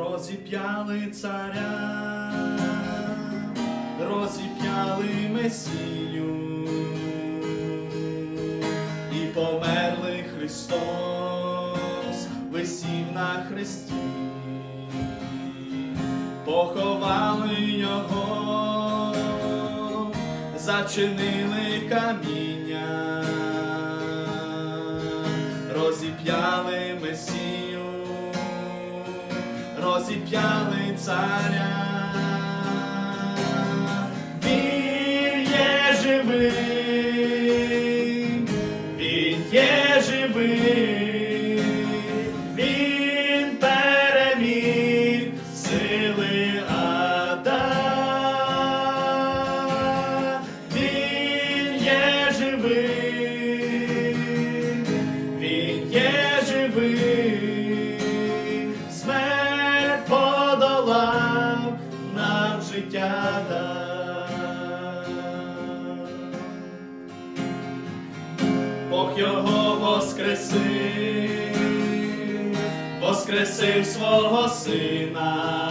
розіп'яли царя, розіп'яли Месію. І померли Христос, висів на хресті, поховали його, зачинили каміння, розіп'яли Месію, розіп'яли царя. Він є живий, він є живий, він переміг сили є живий, життя дав. Бог його воскресив, воскресив свого сина.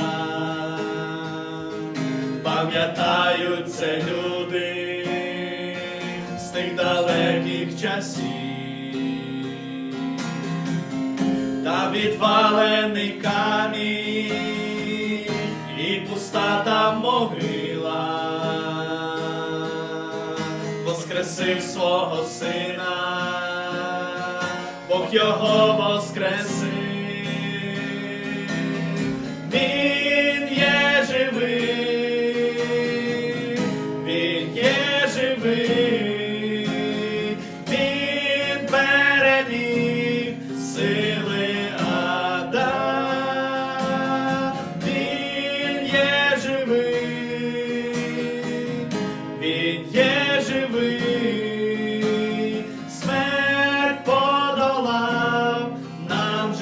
Пам'ятають це люди з тих далеких часів, та відвалений камінь там могила. Воскресив свого сина, Бог його воскресив. Він є живий, він є живий,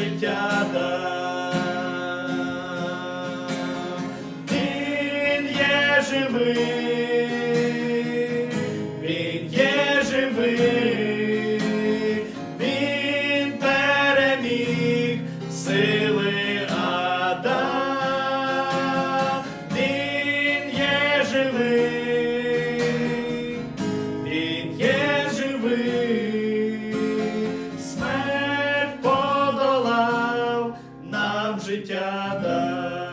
життя дав. Він є живий, він є живий, він переміг сили ада, живий. життя дай.